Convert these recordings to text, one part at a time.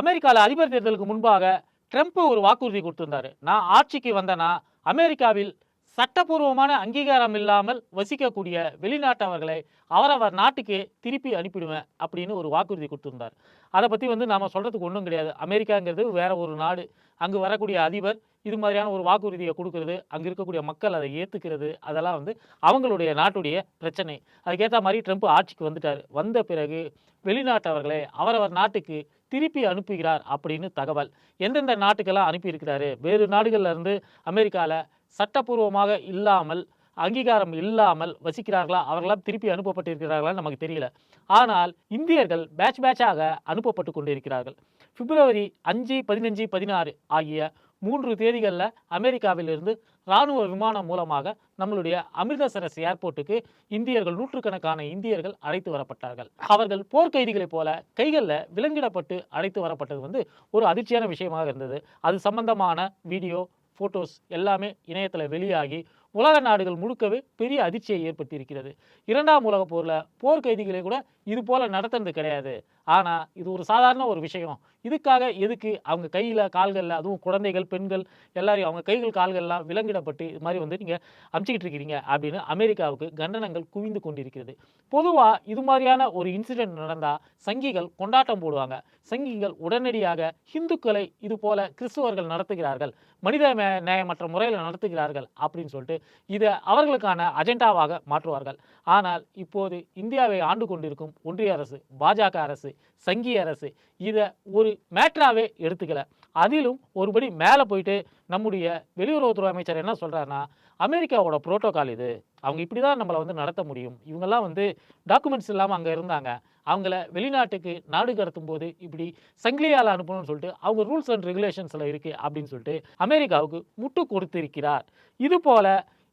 அமெரிக்காவில் அதிபர் தேர்தலுக்கு முன்பாக ட்ரம்ப் ஒரு வாக்குறுதி கொடுத்திருந்தாரு. நான் ஆட்சிக்கு வந்தேன்னா அமெரிக்காவில் சட்டப்பூர்வமான அங்கீகாரம் இல்லாமல் வசிக்கக்கூடிய வெளிநாட்டவர்களை அவரவர் நாட்டுக்கு திருப்பி அனுப்பிடுவேன் அப்படின்னு ஒரு வாக்குறுதி கொடுத்திருந்தார். அதை பற்றி வந்து நாம் சொல்கிறதுக்கு ஒன்றும் கிடையாது. அமெரிக்காங்கிறது வேற ஒரு நாடு. அங்கு வரக்கூடிய அதிபர் இது மாதிரியான ஒரு வாக்குறுதியை கொடுக்கறது அங்கே இருக்கக்கூடிய மக்கள் அதை ஏற்றுக்கிறது அதெல்லாம் வந்து அவங்களுடைய நாட்டுடைய பிரச்சனை. அதுக்கேற்ற மாதிரி ட்ரம்ப் ஆட்சிக்கு வந்துட்டார். வந்த பிறகு வெளிநாட்டவர்களை அவரவர் நாட்டுக்கு திருப்பி அனுப்புகிறார் அப்படின்னு தகவல். எந்தெந்த நாட்டுக்கெல்லாம் அனுப்பியிருக்கிறாரு? வேறு நாடுகள்லேருந்து அமெரிக்காவில் சட்டப்பூர்வமாக இல்லாமல் அங்கீகாரம் இல்லாமல் வசிக்கிறார்களா? அவர்களாம் திருப்பி அனுப்பப்பட்டிருக்கிறார்களா நமக்கு தெரியல. ஆனால் இந்தியர்கள் பேட்ச் பேட்சாக அனுப்பப்பட்டு கொண்டிருக்கிறார்கள். பிப்ரவரி அஞ்சு பதினஞ்சு பதினாறு ஆகிய மூன்று தேதிகளில் அமெரிக்காவிலிருந்து இராணுவ விமானம் மூலமாக நம்மளுடைய அமிர்தசரஸ் ஏர்போர்ட்டுக்கு இந்தியர்கள் நூற்றுக்கணக்கான இந்தியர்கள் அழைத்து வரப்பட்டார்கள். அவர்கள் போர்க்கைதிகளைப் போல கைகளில் விலங்கிடப்பட்டு அழைத்து வரப்பட்டது வந்து ஒரு அதிர்ச்சியான விஷயமாக இருந்தது. அது சம்பந்தமான வீடியோ ஃபோட்டோஸ் எல்லாமே இணையத்தில் வெளியாகி உலக நாடுகள் முழுக்கவே பெரிய அதிர்ச்சியை ஏற்படுத்தியிருக்கிறது. இரண்டாம் உலகப் போரில் போர்க்கைதிகளை கூட இது போல் நடத்துனது கிடையாது. ஆனால் இது ஒரு சாதாரண ஒரு விஷயம். இதுக்காக எதுக்கு அவங்க கையில் கால்களில் அதுவும் குழந்தைகள் பெண்கள் எல்லாரையும் அவங்க கைகள் கால்கள்லாம் விலங்கிடப்பட்டு இது மாதிரி வந்து நீங்கள் அமுச்சிக்கிட்டு இருக்கிறீங்க அப்படின்னு அமெரிக்காவுக்கு கண்டனங்கள் குவிந்து கொண்டிருக்கிறது. பொதுவாக இது மாதிரியான ஒரு இன்சிடென்ட் நடந்தால் சங்கிகள் கொண்டாட்டம் போடுவாங்க. சங்கிகள் உடனடியாக இந்துக்களை இது போல கிறிஸ்துவர்கள் நடத்துகிறார்கள். மனித மே- நேயமற்ற முறையில் நடத்துகிறார்கள் அப்படின்னு சொல்லிட்டு இதை அவர்களுக்கான அஜெண்டாவாக மாற்றுவார்கள். ஆனால் இப்போது இந்தியாவை ஆண்டு கொண்டிருக்கும் ஒன்றிய அரசு பாஜக அரசு சங்கி அரசு இதை ஒரு மேட்ராகவே எடுத்துக்கல. அதிலும் ஒருபடி மேலே போயிட்டு நம்முடைய வெளியுறவுத்துறை அமைச்சர் என்ன சொல்கிறாருன்னா அமெரிக்காவோட புரோட்டோகால் இது. அவங்க இப்படி தான் நம்மளை வந்து நடத்த முடியும். இவங்கெல்லாம் வந்து டாக்குமெண்ட்ஸ் இல்லாமல் அங்கே இருந்தாங்க. அவங்கள வெளிநாட்டுக்கு நாடு கடத்தும் போது இப்படி சங்கிலியால் அனுப்பணும்னு சொல்லிட்டு அவங்க ரூல்ஸ் அண்ட் ரெகுலேஷன்ஸில் இருக்குது அப்படின்னு சொல்லிட்டு அமெரிக்காவுக்கு முட்டு கொடுத்திருக்கிறார். இது போல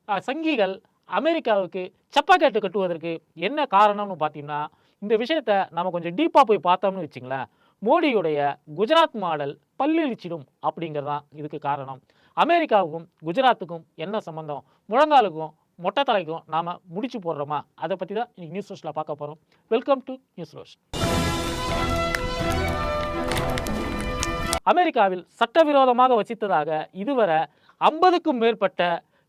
சங்கிகள் அமெரிக்காவுக்கு சப்பாக்கேட்டு கட்டுவதற்கு என்ன காரணம்னு பார்த்தீங்கன்னா இந்த விஷயத்த நம்ம கொஞ்சம் டீப்பாக போய் பார்த்தோம்னு வச்சுங்களேன் மோடியுடைய குஜராத் மாடல் பல்லிழிச்சிடும் அப்படிங்கிறது தான் இதுக்கு காரணம். அமெரிக்காவுக்கும் குஜராத்துக்கும் என்ன சம்பந்தம்? முழங்காலுக்கும் மொட்டை தலைக்கும் நாம் முடிச்சு போடுறோமா? அதை பற்றி தான் இன்னைக்கு நியூஸ் ரோஸ்ட்டில் பார்க்க போகிறோம் வெல்கம் டு நியூஸ் ரோஸ் அமெரிக்காவில் சட்டவிரோதமாக வசித்ததாக இதுவரை ஐம்பதுக்கும் மேற்பட்ட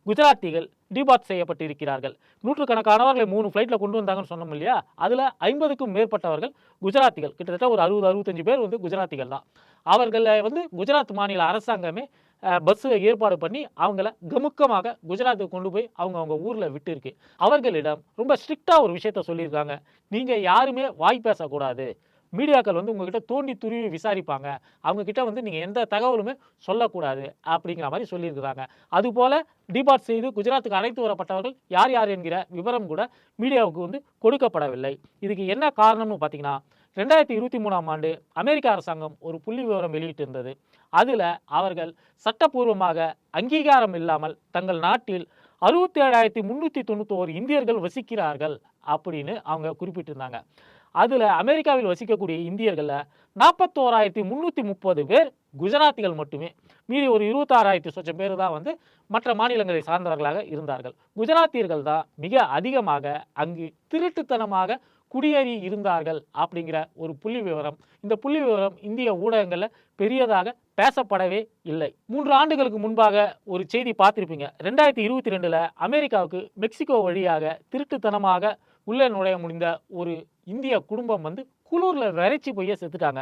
குஜராத்திகள் டிபார்ட் செய்யப்பட்டிருக்கிறார்கள். நூற்றுக்கணக்கானவர்களை மூணு ஃப்ளைட்டில் கொண்டு வந்தாங்கன்னு சொன்னோம் இல்லையா? அதில் ஐம்பதுக்கும் மேற்பட்டவர்கள் குஜராத்திகள். கிட்டத்தட்ட ஒரு அறுபது அறுபத்தஞ்சு பேர் வந்து குஜராத்திகள் தான். அவர்களை வந்து குஜராத் மாநில அரசாங்கமே பஸ்ஸு ஏற்பாடு பண்ணி அவங்கள கமுக்கமாக குஜராத்துக்கு கொண்டு போய் அவங்க அவங்க ஊரில் விட்டுருக்கு. அவர்களிடம் ரொம்ப ஸ்ட்ரிக்டாக ஒரு விஷயத்த சொல்லியிருக்காங்க. நீங்கள் யாருமே வாய் பேசக்கூடாது. மீடியாக்கள் வந்து உங்ககிட்ட தோண்டி துருவி விசாரிப்பாங்க. அவங்கக்கிட்ட வந்து நீங்கள் எந்த தகவலுமே சொல்லக்கூடாது அப்படிங்கிற மாதிரி சொல்லியிருக்கிறாங்க. அதுபோல் டிபார்ட் செய்து குஜராத்துக்கு அழைத்து வரப்பட்டவர்கள் யார் யார் என்கிற விவரம் கூட மீடியாவுக்கு வந்து கொடுக்கப்படவில்லை. இதுக்கு என்ன காரணம்னு பார்த்தீங்கன்னா ரெண்டாயிரத்தி இருபத்தி மூணாம் ஆண்டு அமெரிக்க அரசாங்கம் ஒரு புள்ளி விவரம் வெளியிட்டிருந்தது. அதில் அவர்கள் சட்டப்பூர்வமாக அங்கீகாரம் இல்லாமல் தங்கள் நாட்டில் அறுபத்தி ஏழாயிரத்தி முந்நூற்றி தொண்ணூத்தோரு இந்தியர்கள் வசிக்கிறார்கள் அப்படின்னு அவங்க குறிப்பிட்டிருந்தாங்க. அதில் அமெரிக்காவில் வசிக்கக்கூடிய இந்தியர்களில் நாற்பத்தோராயிரத்தி முந்நூற்றி முப்பது பேர் குஜராத்திகள் மட்டுமே. மீதி ஒரு இருபத்தாறாயிரத்தி சொச்சம் பேர் தான் வந்து மற்ற மாநிலங்களை சார்ந்தவர்களாக இருந்தார்கள். குஜராத்தியர்கள் தான் மிக அதிகமாக அங்கு திருட்டுத்தனமாக குடியேறி இருந்தார்கள் அப்படிங்கிற ஒரு புள்ளி விவரம். இந்த புள்ளி விவரம் இந்திய ஊடகங்களில் பெரியதாக பேசப்படவே இல்லை. மூன்று ஆண்டுகளுக்கு முன்பாக ஒரு செய்தி பார்த்துருப்பீங்க. ரெண்டாயிரத்தி இருபத்தி ரெண்டில் அமெரிக்காவுக்கு மெக்சிகோ வழியாக திருட்டுத்தனமாக உள்ளே நுழைய முடிந்த ஒரு இந்திய குடும்பம் வந்து குளூரில் விரைச்சி போய் செத்துட்டாங்க.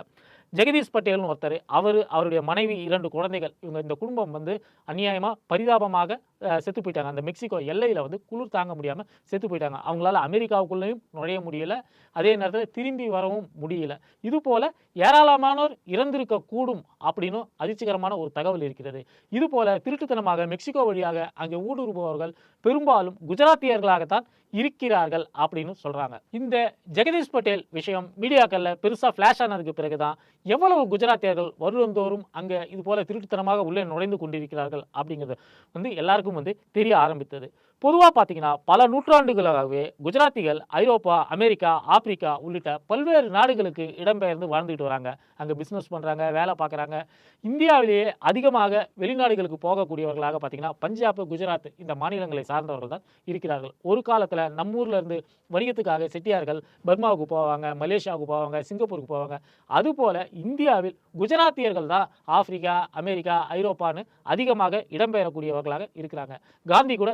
ஜெகதீஷ் பட்டேல்னு ஒருத்தர் அவர் அவருடைய மனைவி இரண்டு குழந்தைகள் இவங்க இந்த குடும்பம் வந்து அநியாயமாக பரிதாபமாக செத்து போயிட்டாங்க. அந்த மெக்சிகோ எல்லையில் வந்து குளிர் தாங்க முடியாமல் செத்து போயிட்டாங்க. அவங்களால அமெரிக்காவுக்குள்ளேயும் நுழைய முடியல. அதே நேரத்தில் திரும்பி வரவும் முடியல. இதுபோல் ஏராளமானோர் இறந்திருக்க கூடும் அப்படின்னும் அதிர்ச்சிகரமான ஒரு தகவல் இருக்கிறது. இதுபோல திருட்டுத்தனமாக மெக்சிகோ வழியாக அங்கே ஊடுருபவர்கள் பெரும்பாலும் குஜராத்தியர்களாகத்தான் இருக்கிறார்கள் அப்படின்னு சொல்றாங்க. இந்த ஜெகதீஷ் பட்டேல் விஷயம் மீடியாக்கள்ல பெருசா ஃப்ளாஷ் ஆனதுக்கு பிறகுதான் எவ்வளவு குஜராத்தியர்கள் வருடந்தோறும் அங்க இது போல திருட்டுத்தனமாக உள்ளே நுழைந்து கொண்டிருக்கிறார்கள் அப்படிங்கிறது வந்து எல்லாருக்கும் வந்து தெரிய ஆரம்பித்தது. பொதுவாக பார்த்தீங்கன்னா பல நூற்றாண்டுகளாகவே குஜராத்திகள் ஐரோப்பா அமெரிக்கா ஆப்பிரிக்கா உள்ளிட்ட பல்வேறு நாடுகளுக்கு இடம்பெயர்ந்து வாழ்ந்துட்டு வராங்க. அங்கே பிஸ்னஸ் பண்ணுறாங்க வேலை பார்க்குறாங்க இந்தியாவிலேயே அதிகமாக வெளிநாடுகளுக்கு போகக்கூடியவர்களாக பார்த்தீங்கன்னா பஞ்சாப் குஜராத் இந்த மாநிலங்களை சார்ந்தவர்கள் தான் இருக்கிறார்கள். ஒரு காலத்தில் நம்ம இருந்து வணிகத்துக்காக செட்டியார்கள் பர்மாவுக்கு போவாங்க மலேசியாவுக்கு போவாங்க சிங்கப்பூருக்கு போவாங்க. அதுபோல இந்தியாவில் குஜராத்தியர்கள் தான் ஆப்பிரிக்கா அமெரிக்கா ஐரோப்பான்னு அதிகமாக இடம்பெயரக்கூடியவர்களாக இருக்கிறாங்க. காந்தி கூட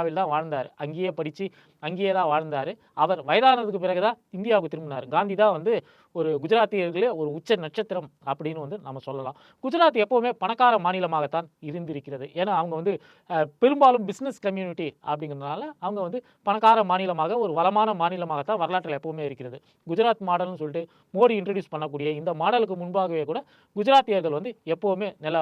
அமெரிக்காவில் தான் வாழ்ந்தார். அங்கேயே படித்து அங்கேயே தான் வாழ்ந்தார். அவர் வயதானதுக்கு பிறகு தான் இந்தியாவுக்கு திரும்பினார். காந்தி தான் வந்து ஒரு குஜராத்தியர்களே ஒரு உச்ச நட்சத்திரம் அப்படின்னு வந்து நம்ம சொல்லலாம். குஜராத் எப்போவுமே பணக்கார மாநிலமாகத்தான் இருந்திருக்கிறது. ஏன்னா அவங்க வந்து பெரும்பாலும் பிஸ்னஸ் கம்யூனிட்டி அப்படிங்கிறதுனால அவங்க வந்து பணக்கார மாநிலமாக ஒரு வளமான மாநிலமாகத்தான் வரலாற்றில் எப்போவுமே இருக்கிறது. குஜராத் மாடல்னு சொல்லிட்டு மோடி இன்ட்ரடியூஸ் பண்ணக்கூடிய இந்த மாடலுக்கு முன்பாகவே கூட குஜராத்தியர்கள் வந்து எப்போவுமே நில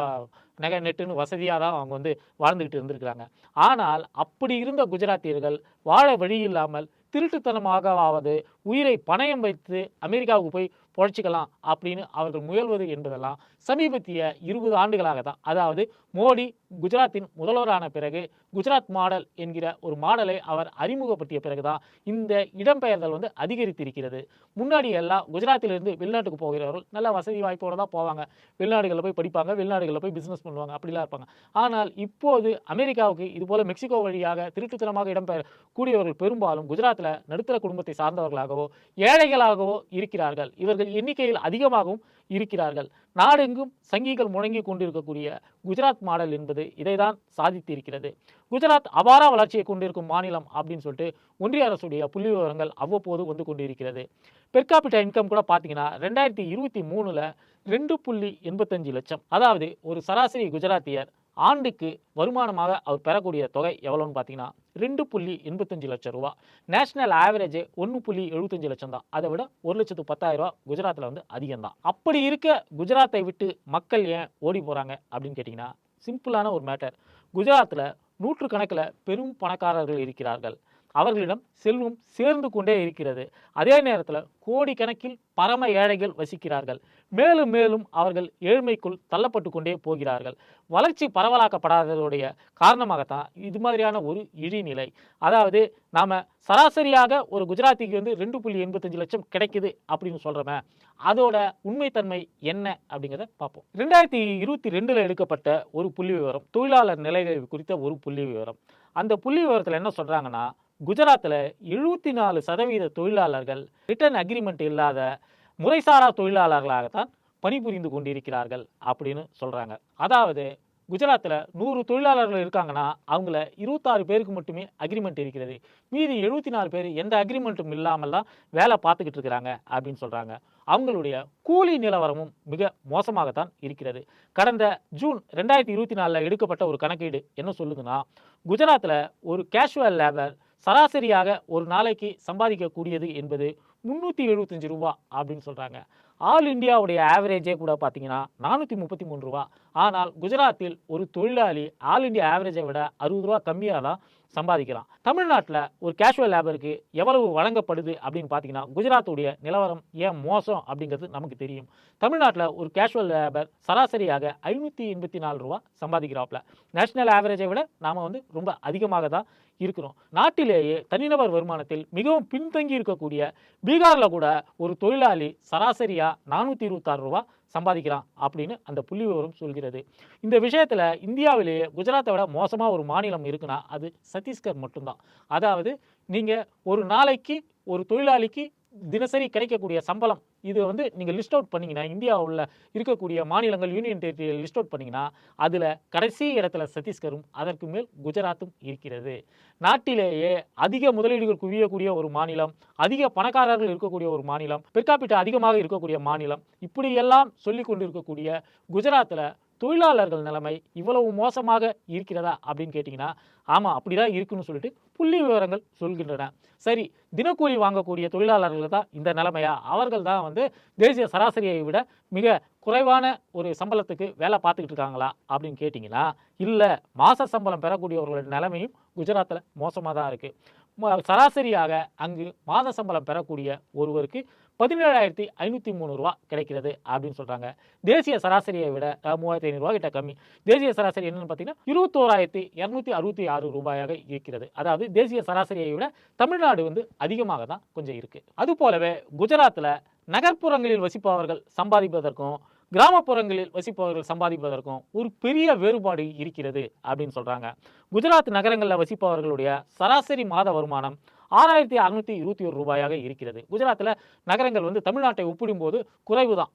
நகை நெட்டுன்னு வசதியாக தான் அவங்க வந்து வாழ்ந்துக்கிட்டு இருந்திருக்கிறாங்க. ஆனால் அப்படி இருந்த குஜராத்தியர்கள் வாழ வழி இல்லாமல் திருட்டுத்தனமாகவாவது உயிரை பணயம் வைத்து அமெரிக்காவுக்கு போய் பொழைச்சிக்கலாம் அப்படின்னு அவர்கள் முயல்வது என்பதெல்லாம் சமீபத்திய இருபது ஆண்டுகளாக தான். அதாவது மோடி குஜராத்தின் முதல்வரான பிறகு குஜராத் மாடல் என்கிற ஒரு மாடலை அவர் அறிமுகப்படுத்திய பிறகுதான் இந்த இடம்பெயர்தல் வந்து அதிகரித்திருக்கிறது. முன்னாடி எல்லாம் குஜராத்திலிருந்து வெளிநாட்டுக்கு போகிறவர்கள் நல்ல வசதி வாய்ப்போடு தான் போவாங்க. வெளிநாடுகளில் போய் படிப்பாங்க வெளிநாடுகளில் போய் பிஸ்னஸ் பண்ணுவாங்க அப்படிலாம் இருப்பாங்க. ஆனால் இப்போது அமெரிக்காவுக்கு இதுபோல் மெக்சிகோ வழியாக திருட்டுத்தனமாக இடம்பெயர் கூடியவர்கள் பெரும்பாலும் குஜராத்தில் நடுத்தர குடும்பத்தை சார்ந்தவர்களாகவோ ஏழைகளாகவோ இருக்கிறார்கள். இவர்கள் எண்ணிக்கையில் அதிகமாகவும் இருக்கிறார்கள். நாடெங்கும் சங்கிகள் முழங்கி கொண்டிருக்கக்கூடிய குஜராத் மாடல் என்பது இதைதான் சாதித்திருக்கிறது. குஜராத் அபார வளர்ச்சியை கொண்டிருக்கும் மாநிலம் அப்படின்னு சொல்லிட்டு ஒன்றிய அரசுடைய புள்ளி விவரங்கள் அவ்வப்போது வந்து கொண்டிருக்கிறது. பெர்காபிட்டா இன்கம் கூட பார்த்தீங்கன்னா ரெண்டாயிரத்தி இருபத்தி மூணில் ரெண்டு புள்ளி எண்பத்தஞ்சு லட்சம். அதாவது ஒரு சராசரி குஜராத்தியர் ஆண்டுக்கு வருமானமாக அவர் பெறக்கூடிய தொகை எவ்வளோன்னு பார்த்தீங்கன்னா ரெண்டு புள்ளி எண்பத்தஞ்சு லட்சம் ரூபா. நேஷனல் ஆவரேஜ் ஒன்று புள்ளி எழுபத்தஞ்சு லட்சம் தான் அதை விட ஒரு லட்சத்து பத்தாயிரம் ரூபா குஜராத்தில் வந்து அதிகம் தான் அப்படி இருக்க குஜராத்தை விட்டு மக்கள் ஏன் ஓடி போகிறாங்க அப்படின்னு கேட்டிங்கன்னா சிம்பிளான ஒரு மேட்டர் குஜராத்தில் நூற்றுக்கணக்கில் பெரும் பணக்காரர்கள் இருக்கிறார்கள். அவர்களிடம் செல்வம் சேர்ந்து கொண்டே இருக்கிறது. அதே நேரத்தில் கோடிக்கணக்கில் பரம ஏழைகள் வசிக்கிறார்கள். மேலும் மேலும் அவர்கள் ஏழ்மைக்குள் தள்ளப்பட்டு கொண்டே போகிறார்கள். வளர்ச்சி பரவலாக்கப்படாததுடைய காரணமாகத்தான் இது மாதிரியான ஒரு இழிநிலை. அதாவது நாம் சராசரியாக ஒரு குஜராத்திக்கு வந்து ரெண்டு புள்ளி எண்பத்தஞ்சு லட்சம் கிடைக்குது அப்படின்னு சொல்கிறோமே அதோட உண்மைத்தன்மை என்ன அப்படிங்கிறத பார்ப்போம். ரெண்டாயிரத்தி இருபத்தி ரெண்டில் எடுக்கப்பட்ட ஒரு புள்ளி விவரம் தொழிலாளர் நிலைகள் குறித்த ஒரு புள்ளி விவரம். அந்த புள்ளி விவரத்தில் என்ன சொல்கிறாங்கன்னா குஜராத்தில் எழுபத்தி நாலு சதவீத தொழிலாளர்கள் ரிட்டர்ன் அக்ரிமெண்ட் இல்லாத முறைசாரா தொழிலாளர்களாகத்தான் பணிபுரிந்து கொண்டிருக்கிறார்கள் அப்படின்னு சொல்கிறாங்க அதாவது குஜராத்தில் நூறு தொழிலாளர்கள் இருக்காங்கன்னா அவங்கள இருபத்தாறு பேருக்கு மட்டுமே அக்ரிமெண்ட் இருக்கிறது. மீதி எழுபத்தி நாலு பேர் எந்த அக்ரிமெண்ட்டும் இல்லாமல் தான் வேலை பார்த்துக்கிட்டு இருக்கிறாங்க அப்படின்னு சொல்கிறாங்க அவங்களுடைய கூலி நிலவரமும் மிக மோசமாகத்தான் இருக்கிறது. கடந்த ஜூன் ரெண்டாயிரத்தி இருபத்தி நாலில் எடுக்கப்பட்ட ஒரு கணக்கீடு என்ன சொல்லுதுன்னா குஜராத்தில் ஒரு கேஷுவல் லேபர் சராசரியாக ஒரு நாளைக்கு சம்பாதிக்கக்கூடியது என்பது முந்நூற்றி எழுபத்தஞ்சு ரூபா அப்படின்னு சொல்கிறாங்க ஆல் இந்தியாவுடைய ஆவரேஜே கூட பார்த்தீங்கன்னா நானூற்றி முப்பத்தி மூணு ரூபா. ஆனால் குஜராத்தில் ஒரு தொழிலாளி ஆல் இந்தியா ஆவரேஜை விட அறுபது ரூபா கம்மியாக தான் சம்பாதிக்கலாம் தமிழ்நாட்டில் ஒரு கேஷுவல் லேபருக்கு எவ்வளவு வழங்கப்படுது அப்படின்னு பார்த்தீங்கன்னா குஜராத்துடைய நிலவரம் ஏன் மோசம் அப்படிங்கிறது நமக்கு தெரியும். தமிழ்நாட்டில் ஒரு கேஷுவல் லேபர் சராசரியாக ஐநூற்றி எண்பத்தி நாலு ரூபா சம்பாதிக்கிறாப்புல. நேஷனல் ஆவரேஜை விட நாம் வந்து ரொம்ப அதிகமாக தான் இருக்கிறோம். நாட்டிலேயே தனிநபர் வருமானத்தில் மிகவும் பின்தங்கி இருக்கக்கூடிய பீகாரில் கூட ஒரு தொழிலாளி சராசரியாக நானூற்றி இருபத்தாறு ரூபா சம்பாதிக்கிறான் அப்படின்னு அந்த புள்ளி விவரம் சொல்கிறது. இந்த விஷயத்தில் இந்தியாவிலேயே குஜராத்தை விட மோசமாக ஒரு மாநிலம் இருக்குன்னா அது சத்தீஸ்கர் மட்டும்தான். அதாவது நீங்கள் ஒரு நாளைக்கு ஒரு தொழிலாளிக்கு தினசரி கிடைக்கக்கூடிய சம்பளம் இது வந்து நீங்கள் லிஸ்ட் அவுட் பண்ணிங்கன்னா இந்தியாவில் இருக்கக்கூடிய மாநிலங்கள் யூனியன் டெரிட்டரியை லிஸ்ட் அவுட் பண்ணிங்கன்னா அதில் கடைசி இடத்துல சத்தீஸ்கரும் அதற்கு மேல் குஜராத்தும் இருக்கிறது. நாட்டிலேயே அதிக முதலீடுகள் குவியக்கூடிய ஒரு மாநிலம் அதிக பணக்காரர்கள் இருக்கக்கூடிய ஒரு மாநிலம் பெர்காபிட்டா அதிகமாக இருக்கக்கூடிய மாநிலம் இப்படியெல்லாம் சொல்லி கொண்டிருக்கக்கூடிய குஜராத்தில் தொழிலாளர்கள் நிலைமை இவ்வளவு மோசமாக இருக்கிறதா அப்படின்னு கேட்டிங்கன்னா ஆமாம் அப்படி தான் இருக்குன்னு சொல்லிட்டு புள்ளி விவரங்கள் சொல்கின்றன. சரி தினக்கூலி வாங்கக்கூடிய தொழிலாளர்கள் தான் இந்த நிலைமையா? அவர்கள் தான் வந்து தேசிய சராசரியை விட மிக குறைவான ஒரு சம்பளத்துக்கு வேலை பார்த்துக்கிட்டு இருக்காங்களா அப்படின்னு கேட்டிங்கன்னா இல்லை மாத சம்பளம் பெறக்கூடியவர்களோட நிலைமையும் குஜராத்தில் மோசமாக தான் இருக்குது சராசரியாக அங்கு மாத சம்பளம் பெறக்கூடிய ஒருவருக்கு பதினேழாயிரத்தி ஐநூற்றி மூணு ரூபா கிடைக்கிறது அப்படின்னு சொல்கிறாங்க தேசிய சராசரியை விட மூவாயிரத்தி ஐநூறுரூவா கிட்ட கம்மி. தேசிய சராசரி என்னென்னு பார்த்தீங்கன்னா இருபத்தோராயிரத்தி இரநூத்தி அறுபத்தி ஆறு ரூபாயாக இருக்கிறது. அதாவது தேசிய சராசரியை விட தமிழ்நாடு வந்து அதிகமாக தான் கொஞ்சம் இருக்குது அது போலவே குஜராத்தில் நகர்ப்புறங்களில் வசிப்பவர்கள் சம்பாதிப்பதற்கும் கிராமப்புறங்களில் வசிப்பவர்கள் சம்பாதிப்பதற்கும் ஒரு பெரிய வேறுபாடு இருக்கிறது அப்படின்னு சொல்கிறாங்க குஜராத் நகரங்களில் வசிப்பவர்களுடைய சராசரி மாத வருமானம் ஆறாயிரத்தி அறுநூத்தி இருபத்தி ஒரு ரூபாயாக இருக்கிறது. குஜராத்தில் நகரங்கள் வந்து தமிழ்நாட்டை ஒப்பிடும்போது குறைவு தான்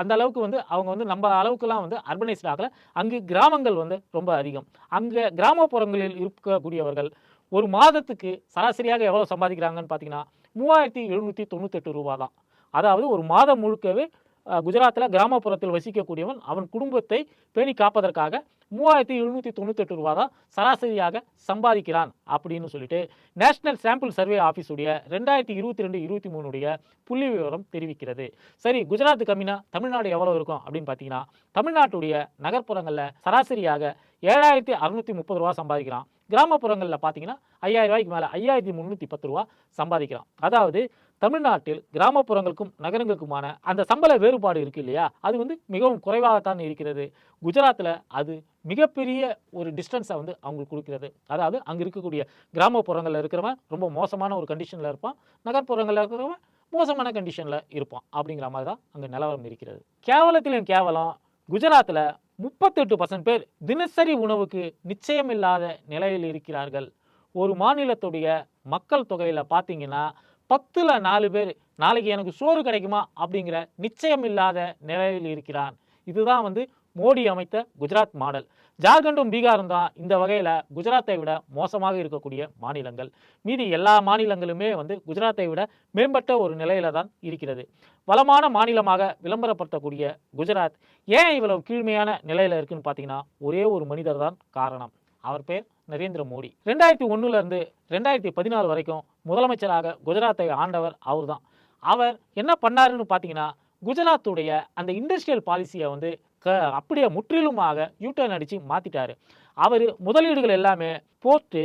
அந்த அளவுக்கு வந்து அவங்க வந்து நம்ம அளவுக்குலாம் வந்து அர்பனைஸ்ட் ஆகல. அங்கு கிராமங்கள் வந்து ரொம்ப அதிகம். அங்கே கிராமப்புறங்களில் இருக்கக்கூடியவர்கள் ஒரு மாதத்துக்கு சராசரியாக எவ்வளோ சம்பாதிக்கிறாங்கன்னு பார்த்தீங்கன்னா மூவாயிரத்தி எழுநூற்றி தொண்ணூத்தெட்டு ரூபா தான் அதாவது ஒரு மாதம் முழுக்கவே குஜராத்தில் கிராமப்புறத்தில் வசிக்கக்கூடியவன் அவன் குடும்பத்தை பேணி காப்பதற்காக மூவாயிரத்தி எழுநூற்றி தொண்ணூத்தெட்டு ரூபா தான் சராசரியாக சம்பாதிக்கிறான் அப்படின்னு சொல்லிட்டு நேஷனல் சாம்பிள் சர்வே ஆஃபீஸுடைய ரெண்டாயிரத்தி இருபத்தி ரெண்டு இருபத்தி மூணுடைய புள்ளி விவரம் தெரிவிக்கிறது. சரி குஜராத் கம்மினா தமிழ்நாடு எவ்வளோ இருக்கும் அப்படின்னு பார்த்தீங்கன்னா தமிழ்நாட்டுடைய நகர்ப்புறங்களில் சராசரியாக ஏழாயிரத்தி அறுநூற்றி முப்பது ரூபா சம்பாதிக்கிறான். கிராமப்புறங்களில் பார்த்தீங்கன்னா ஐயாயிரம் ரூபாய்க்கு மேலே ஐயாயிரத்தி முந்நூற்றி பத்து ரூபா சம்பாதிக்கிறான். அதாவது தமிழ்நாட்டில் கிராமப்புறங்களுக்கும் நகரங்களுக்குமான அந்த சம்பள வேறுபாடு இருக்கு இல்லையா? அது வந்து மிகவும் குறைவாகத்தான் இருக்கிறது. குஜராத்தில் அது மிகப்பெரிய ஒரு டிஸ்டன்ஸை வந்து அவங்களுக்கு கொடுக்கிறது. அதாவது அங்கே இருக்கக்கூடிய கிராமப்புறங்களில் இருக்கிறவன் ரொம்ப மோசமான ஒரு கண்டிஷனில் இருப்பான். நகர்ப்புறங்களில் இருக்கிறவன் மோசமான கண்டிஷனில் இருப்பான். அப்படிங்கிற மாதிரி தான் அங்கே நிலவரம் இருக்கிறது. கேவலத்திலும் கேவலம் குஜராத்தில் முப்பத்தெட்டு பர்சன்ட் பேர் தினசரி உணவுக்கு நிச்சயமில்லாத நிலையில் இருக்கிறார்கள். ஒரு மாநிலத்துடைய மக்கள் தொகையில் பார்த்தீங்கன்னா பத்தில் நாலு பேர் நாளைக்கு எனக்கு சோறு கிடைக்குமா? அப்படிங்கிற நிச்சயம் இல்லாத நிலையில் இருக்கிறான். இதுதான் வந்து மோடி அமைத்த குஜராத் மாடல். ஜார்க்கண்டும் பீகாரும் தான் இந்த வகையில் குஜராத்தை விட மோசமாக இருக்கக்கூடிய மாநிலங்கள். மீதி எல்லா மாநிலங்களுமே வந்து குஜராத்தை விட மேம்பட்ட ஒரு நிலையில தான் இருக்கிறது. வளமான மாநிலமாக விளம்பரப்படுத்தக்கூடிய குஜராத் ஏன் இவ்வளவு கீழ்மையான நிலையில இருக்குன்னு பார்த்தீங்கன்னா ஒரே ஒரு மனிதர் தான் காரணம். அவர் பேர் நரேந்திர மோடி. ரெண்டாயிரத்தி ஒன்றுலேருந்து ரெண்டாயிரத்தி பதினாலு வரைக்கும் முதலமைச்சராக குஜராத்தை ஆண்டவர் அவர் தான் அவர் என்ன பண்ணாருன்னு பார்த்தீங்கன்னா குஜராத்துடைய அந்த இண்டஸ்ட்ரியல் பாலிசியை வந்து க அப்படியே முற்றிலுமாக யூட்டர்ன் அடித்து மாற்றிட்டாரு அவர் முதலீடுகள் எல்லாமே port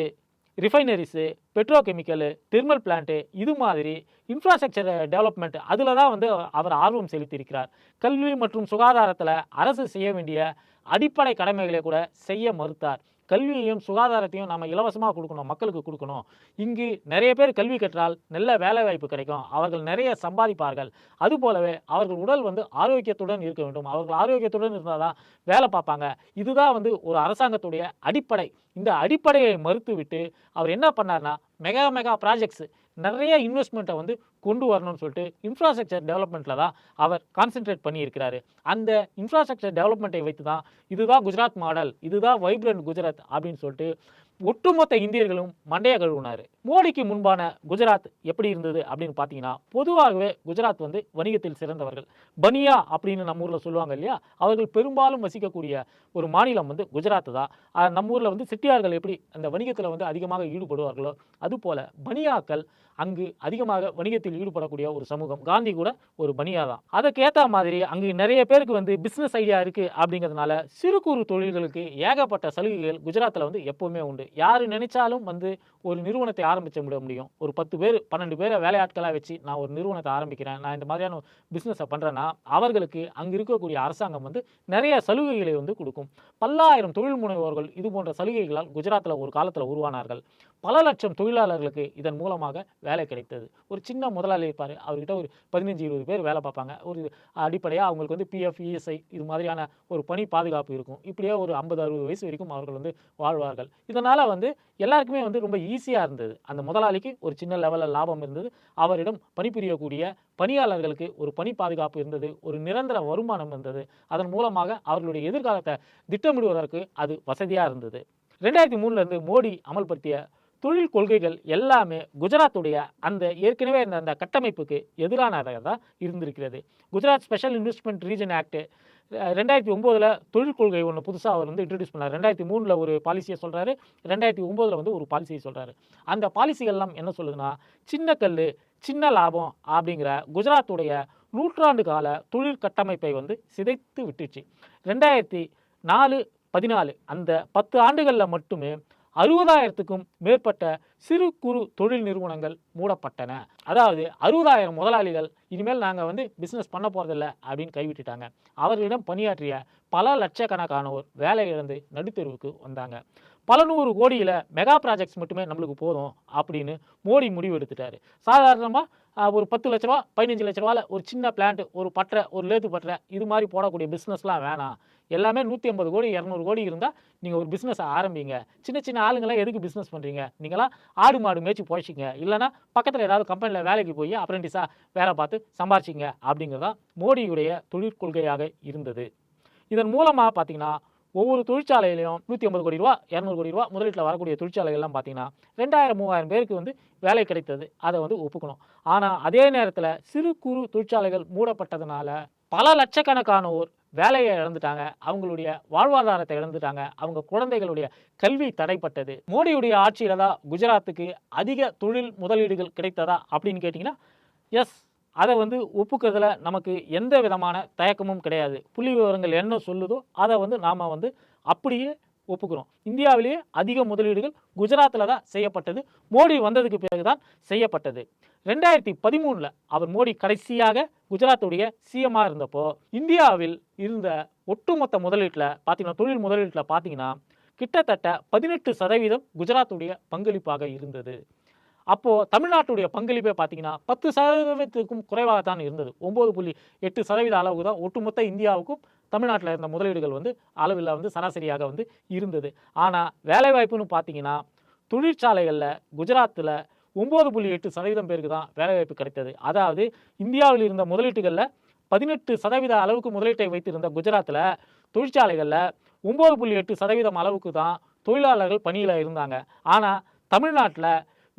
refineries petrochemical thermal plant இது மாதிரி இன்ஃப்ராஸ்ட்ரக்சர் டெவலப்மெண்ட் அதில் தான் வந்து அவர் ஆர்வம் செலுத்தியிருக்கிறார். கல்வி மற்றும் சுகாதாரத்தில் அரசு செய்ய வேண்டிய அடிப்படை கடமைகளை கூட செய்ய மறுத்தார். கல்வியையும் சுகாதாரத்தையும் நம்ம இலவசமாக கொடுக்கணும் மக்களுக்கு கொடுக்கணும். இங்கு நிறைய பேர் கல்வி கற்றால் நல்ல வேலை வாய்ப்பு கிடைக்கும். அவர்கள் நிறைய சம்பாதிப்பார்கள். அதுபோலவே அவர்கள் உடல் வந்து ஆரோக்கியத்துடன் இருக்க வேண்டும். அவர்கள் ஆரோக்கியத்துடன் இருந்தால் தான் வேலை பார்ப்பாங்க. இதுதான் வந்து ஒரு அரசாங்கத்துடைய அடிப்படை. இந்த அடிப்படையை மறுத்துவிட்டு அவர் என்ன பண்ணார்னா மெகா மெகா ப்ராஜெக்ட்ஸ் நிறைய இன்வெஸ்ட்மெண்ட்டை வந்து கொண்டு வரணும்னு சொல்லிட்டு இன்ஃப்ராஸ்ட்ரக்சர் டெவலப்மெண்ட்டில் தான் அவர் கான்சென்ட்ரேட் பண்ணியிருக்கிறாரு. அந்த இன்ஃப்ராஸ்ட்ரக்சர் டெவலப்மெண்ட்டை வைத்து தான் இதுதான் குஜராத் மாடல் இதுதான் வைப்ரண்ட் குஜராத் அப்படின்னு சொல்லிட்டு ஒட்டுமொத்த இந்தியர்களும் மண்டைய கழுவினார். மோடிக்கு முன்பான குஜராத் எப்படி இருந்தது அப்படின்னு பார்த்தீங்கன்னா பொதுவாகவே குஜராத் வந்து வணிகத்தில் சிறந்தவர்கள். பனியா அப்படின்னு நம்ம ஊரில் சொல்லுவாங்க இல்லையா? அவர்கள் பெரும்பாலும் வசிக்கக்கூடிய ஒரு மாநிலம் வந்து குஜராத் தான். நம்ம ஊரில் வந்து செட்டியார்கள் எப்படி அந்த வணிகத்தில் வந்து அதிகமாக ஈடுபடுவார்களோ அதுபோல பனியாக்கள் அங்கு அதிகமாக வணிகத்தில் ஈடுபடக்கூடிய ஒரு சமூகம். காந்தி கூட ஒரு பனியா தான். அதுக்கேற்ற மாதிரி அங்கு நிறைய பேருக்கு வந்து பிஸ்னஸ் ஐடியா இருக்குது அப்படிங்கிறதுனால சிறு குறு தொழில்களுக்கு ஏகப்பட்ட சலுகைகள் குஜராத்தில் வந்து எப்போவுமே உண்டு. யார் நினைச்சாலும் வந்து ஒரு நிறுவனத்தை ஆரம்பிச்ச விட முடியும். ஒரு பத்து பேர் பன்னெண்டு பேரை வேலையாட்களாக வச்சு நான் ஒரு நிறுவனத்தை ஆரம்பிக்கிறேன். நான் இந்த மாதிரியான பிஸ்னஸை பண்ணுறேன்னா அவர்களுக்கு அங்கே இருக்கக்கூடிய அரசாங்கம் வந்து நிறைய சலுகைகளை வந்து கொடுக்கும். பல்லாயிரம் தொழில் முனைவோர்கள் இது போன்ற சலுகைகளால் குஜராத்தில் ஒரு காலத்தில் உருவானார்கள். பல லட்சம் தொழிலாளர்களுக்கு இதன் மூலமாக வேலை கிடைத்தது. ஒரு சின்ன முதலாளி இருப்பார் அவர்கிட்ட ஒரு பதினஞ்சு இருபது பேர் வேலை பார்ப்பாங்க. ஒரு அடிப்படையாக அவங்களுக்கு வந்து பிஎஃப் இஎஸ்ஐ இது மாதிரியான ஒரு பணி பாதுகாப்பு இருக்கும். இப்படியே ஒரு ஐம்பது அறுபது வயசு வரைக்கும் அவர்கள் வந்து வாழ்வார்கள். இதனால் வந்து எல்லாருக்குமே வந்து ரொம்ப ஈஸியாக இருந்தது. அந்த முதலாளிக்கு ஒரு சின்ன லெவலில் லாபம் இருந்தது. அவரிடம் பணிபுரியக்கூடிய பணியாளர்களுக்கு ஒரு பணி பாதுகாப்பு இருந்தது. ஒரு நிரந்தர வருமானம் இருந்தது. அதன் மூலமாக அவர்களுடைய எதிர்காலத்தை திட்டமிடுவதற்கு அது வசதியாக இருந்தது. ரெண்டாயிரத்தி மூணுலேருந்து மோடி அமல்படுத்திய தொழில் கொள்கைகள் எல்லாமே குஜராத்துடைய அந்த ஏற்கனவே இருந்த அந்த கட்டமைப்புக்கு எதிரானதாக தான் இருந்திருக்கிறது. Gujarat special investment region act ரெண்டாயிரத்தி ஒம்போதில் தொழில் கொள்கை ஒன்று புதுசாக அவர் வந்து இன்ட்ரடியூஸ் பண்ணார். ரெண்டாயிரத்தி மூணில் ஒரு பாலிசியை சொல்கிறாரு ரெண்டாயிரத்தி ஒம்போதில் வந்து ஒரு பாலிசியை சொல்கிறாரு அந்த பாலிசிகள்லாம் என்ன சொல்லுதுன்னா சின்ன கல் சின்ன லாபம் அப்படிங்கிற குஜராத்துடைய நூற்றாண்டு கால தொழில் கட்டமைப்பை வந்து சிதைத்து விட்டுச்சு. ரெண்டாயிரத்தி நாலு பதினாலு அந்த பத்து ஆண்டுகளில் மட்டுமே அறுபதாயிரத்துக்கும் மேற்பட்ட சிறு குறு தொழில் நிறுவனங்கள் மூடப்பட்டன. அதாவது அறுபதாயிரம் முதலாளிகள் இனிமேல் நாங்கள் வந்து பிஸ்னஸ் பண்ண போகிறதில்ல அப்படின்னு கைவிட்டுட்டாங்க. அவர்களிடம் பணியாற்றிய பல லட்சக்கணக்கானோர் வேலை இழந்து நடுத்தெருவுக்கு வந்தாங்க. பல நூறு கோடியில் மெகா ப்ராஜெக்ட்ஸ் மட்டுமே நம்மளுக்கு போதும் அப்படின்னு மோடி முடிவு எடுத்துட்டாரு. சாதாரணமாக ஒரு பத்து லட்ச ரூபா பதினஞ்சு லட்ச ரூபாவில் ஒரு சின்ன பிளான்ட் ஒரு பட்டறை ஒரு லேத்து பட்டறை இது மாதிரி போடக்கூடிய பிஸ்னஸ்லாம் வேணாம். எல்லாமே நூற்றி ஐம்பது கோடி இரநூறு கோடி இருந்தால் நீங்கள் ஒரு பிஸ்னஸ் ஆரம்பிங்க. சின்ன சின்ன ஆளுங்களாம் எதுக்கு பிஸ்னஸ் பண்ணுறீங்க நீங்களாம் ஆடு மாடு மேய்ச்சி போய்ச்சிங்க இல்லைனா பக்கத்தில் ஏதாவது கம்பெனியில் வேலைக்கு போய் அப்ரெண்டிஸாக வேலை பார்த்து சம்பாரிச்சிங்க. அப்படிங்கிறதான் மோடியுடைய தொழிற்கொள்கையாக இருந்தது. இதன் மூலமாக பார்த்தீங்கன்னா ஒவ்வொரு தொழிற்சாலையிலையும் நூற்றி ஐம்பது கோடி ரூபா இரநூறு கோடி ரூபா முதலீட்டில் வரக்கூடிய தொழிற்சாலைகள்லாம் பார்த்தீங்கன்னா ரெண்டாயிரம் மூவாயிரம் பேருக்கு வந்து வேலை கிடைத்தது. அதை வந்து ஒப்புக்கணும். ஆனால் அதே நேரத்தில் சிறு குறு தொழிற்சாலைகள் மூடப்பட்டதுனால பல லட்சக்கணக்கானோர் வேலையை இழந்துட்டாங்க. அவங்களுடைய வாழ்வாதாரத்தை இழந்துட்டாங்க. அவங்க குழந்தைகளுடைய கல்வி தடைப்பட்டது. மோடியுடைய ஆட்சியில தான் குஜராத்துக்கு அதிக தொழில் முதலீடுகள் கிடைத்ததா அப்படின்னு கேட்டிங்கன்னா எஸ் அதை வந்து ஒப்புக்கிறதுல நமக்கு எந்த விதமான தயக்கமும் கிடையாது. புள்ளி விவரங்கள் என்ன சொல்லுதோ அதை வந்து நாம் வந்து அப்படியே ஒப்புக்கிறோம். இந்தியாவிலேயே அதிக முதலீடுகள் குஜராத்தில் தான் செய்யப்பட்டது. மோடி வந்ததுக்கு பிறகு தான் செய்யப்பட்டது. ரெண்டாயிரத்தி பதிமூணில் அவர் மோடி கடைசியாக குஜராத்துடைய சிஎம்மாக இருந்தப்போ இந்தியாவில் இருந்த ஒட்டுமொத்த முதலீட்டில் பார்த்தீங்கன்னா தொழில் முதலீட்டில் பார்த்தீங்கன்னா கிட்டத்தட்ட பதினெட்டு சதவீதம் குஜராத்துடைய பங்களிப்பாக இருந்தது. அப்போது தமிழ்நாட்டுடைய பங்களிப்பே பார்த்தீங்கன்னா பத்து சதவீதத்துக்கும் குறைவாக தான் இருந்தது. ஒம்பது புள்ளி எட்டு சதவீத அளவுக்கு தான் ஒட்டுமொத்த இந்தியாவுக்கும் தமிழ்நாட்டில் இருந்த முதலீடுகள் வந்து அளவில் வந்து சராசரியாக வந்து இருந்தது. ஆனால் வேலைவாய்ப்புன்னு பார்த்தீங்கன்னா தொழிற்சாலைகளில் குஜராத்தில் ஒம்பது புள்ளி எட்டு சதவீதம் பேருக்கு தான் வேலைவாய்ப்பு கிடைத்தது. அதாவது இந்தியாவில் இருந்த முதலீட்டுகளில் பதினெட்டு சதவீத அளவுக்கு முதலீட்டை வைத்திருந்த குஜராத்தில் தொழிற்சாலைகளில் ஒம்பது புள்ளி எட்டு சதவீதம் அளவுக்கு தான் தொழிலாளர்கள் பணியில் இருந்தாங்க. ஆனால் தமிழ்நாட்டில்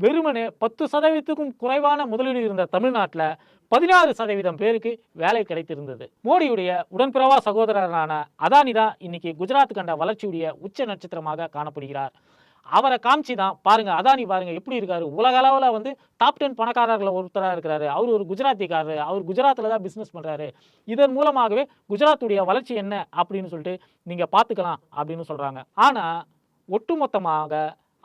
வெறுமனே பத்து சதவீதத்துக்கும் குறைவான முதலீடு இருந்த தமிழ்நாட்டில் பதினாறு சதவீதம் பேருக்கு வேலை கிடைத்திருந்தது. மோடியுடைய உடன்பிறவா சகோதரரான அதானி தான் இன்னைக்கு குஜராத் கண்ட வளர்ச்சியுடைய உச்ச நட்சத்திரமாக காணப்படுகிறார். அவரை காமிச்சு தான் பாருங்க அதானி பாருங்க எப்படி இருக்காரு? உலக அளவில் வந்து டாப் டென் பணக்காரர்கள் ஒருத்தராக இருக்கிறாரு. அவர் ஒரு குஜராத்திக்காரர். அவர் குஜராத்தில் தான் பிஸ்னஸ் பண்ணுறாரு இதன் மூலமாகவே குஜராத்துடைய வளர்ச்சி என்ன அப்படின்னு சொல்லிட்டு நீங்கள் பார்த்துக்கலாம் அப்படின்னு சொல்கிறாங்க ஆனால் ஒட்டுமொத்தமாக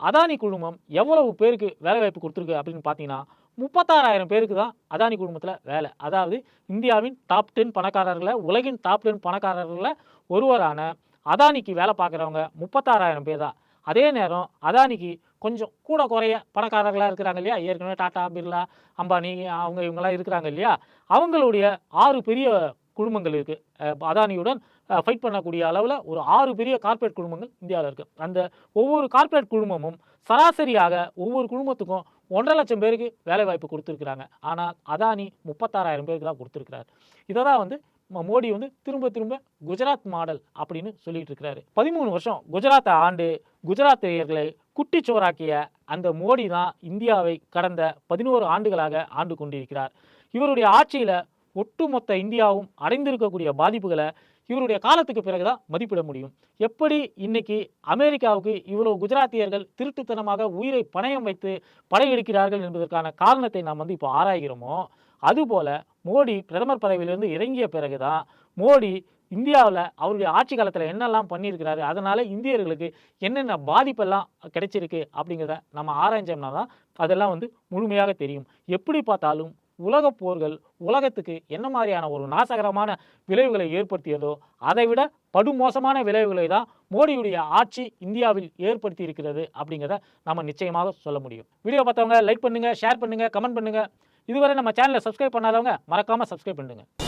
அதானி குழுமம் எவ்வளவு பேருக்கு வேலை வாய்ப்பு கொடுத்துருக்கு அப்படின்னு பார்த்தீங்கன்னா முப்பத்தாறாயிரம் பேருக்கு தான் அதானி குழுமத்தில் வேலை. அதாவது இந்தியாவின் டாப் டென் பணக்காரர்களை உலகின் டாப் டென் பணக்காரர்களில் ஒருவரான அதானிக்கு வேலை பார்க்குறவங்க முப்பத்தாறாயிரம் பேர் தான். அதே நேரம் அதானிக்கு கொஞ்சம் கூட குறைய பணக்காரர்களாக இருக்கிறாங்க இல்லையா? ஏற்கனவே டாட்டா பிர்லா அம்பானி அவங்க இவங்கெல்லாம் இருக்கிறாங்க இல்லையா? அவங்களுடைய ஆறு பெரிய குழுமங்கள் இருக்குது அதானியுடன் ஃபைட் பண்ணக்கூடிய அளவில் ஒரு ஆறு பெரிய கார்ப்பரேட் குழுமங்கள் இந்தியாவில் இருக்குது அந்த ஒவ்வொரு கார்ப்பரேட் குழுமமும் சராசரியாக ஒவ்வொரு குழுமத்துக்கும் ஒன்றரை லட்சம் பேருக்கு வேலைவாய்ப்பு கொடுத்துருக்குறாங்க. ஆனால் அதானி முப்பத்தாறாயிரம் பேருக்கு தான் கொடுத்துருக்கிறார். இதை தான் வந்து ம- மோடி வந்து திரும்ப திரும்ப குஜராத் மாடல் அப்படின்னு சொல்லிட்டு இருக்கிறாரு. பதிமூணு வருஷம் குஜராத்தை ஆண்டு குஜராத்தியர்களை குட்டிச்சோறாக்கிய அந்த மோடி தான் இந்தியாவை கடந்த பதினோரு ஆண்டுகளாக ஆண்டு கொண்டிருக்கிறார். இவருடைய ஆட்சியில் ஒட்டுமொத்த இந்தியாவும் அடைந்திருக்கக்கூடிய பாதிப்புகளை இவருடைய காலத்துக்கு பிறகுதான் மதிப்பிட முடியும். எப்படி இன்னைக்கு அமெரிக்காவுக்கு இவ்வளவு குஜராத்தியர்கள் திருட்டுத்தனமாக உயிரை பணயம் வைத்து படையெடுக்கிறார்கள் என்பதற்கான காரணத்தை நாம் வந்து இப்போ ஆராய்கிறோமோ அதுபோல மோடி பிரதமர் பதவியிலிருந்து இறங்கிய பிறகுதான் மோடி இந்தியாவில் அவருடைய ஆட்சி காலத்தில் என்னெல்லாம் பண்ணியிருக்கிறாரு அதனால இந்தியர்களுக்கு என்னென்ன பாதிப்பெல்லாம் கிடைச்சிருக்கு அப்படிங்கிறத நம்ம ஆராய்ஞ்சோம்னா தான் அதெல்லாம் வந்து முழுமையாக தெரியும். எப்படி பார்த்தாலும் உலகப் போர்கள் உலகத்துக்கு என்ன மாதிரியான ஒரு நாசகரமான விளைவுகளை ஏற்படுத்தியதோ அதை விட படுமோசமான விளைவுகளை தான் மோடியுடைய ஆட்சி இந்தியாவில் ஏற்படுத்தி இருக்கிறது அப்படிங்கிறத நம்ம நிச்சயமாக சொல்ல முடியும். வீடியோ பார்த்தவங்க லைக் பண்ணுங்கள் ஷேர் பண்ணுங்க கமெண்ட் பண்ணுங்கள் இதுவரை நம்ம சேனலை சப்ஸ்கிரைப் பண்ணாதவங்க மறக்காமல் சப்ஸ்கிரைப் பண்ணுங்கள்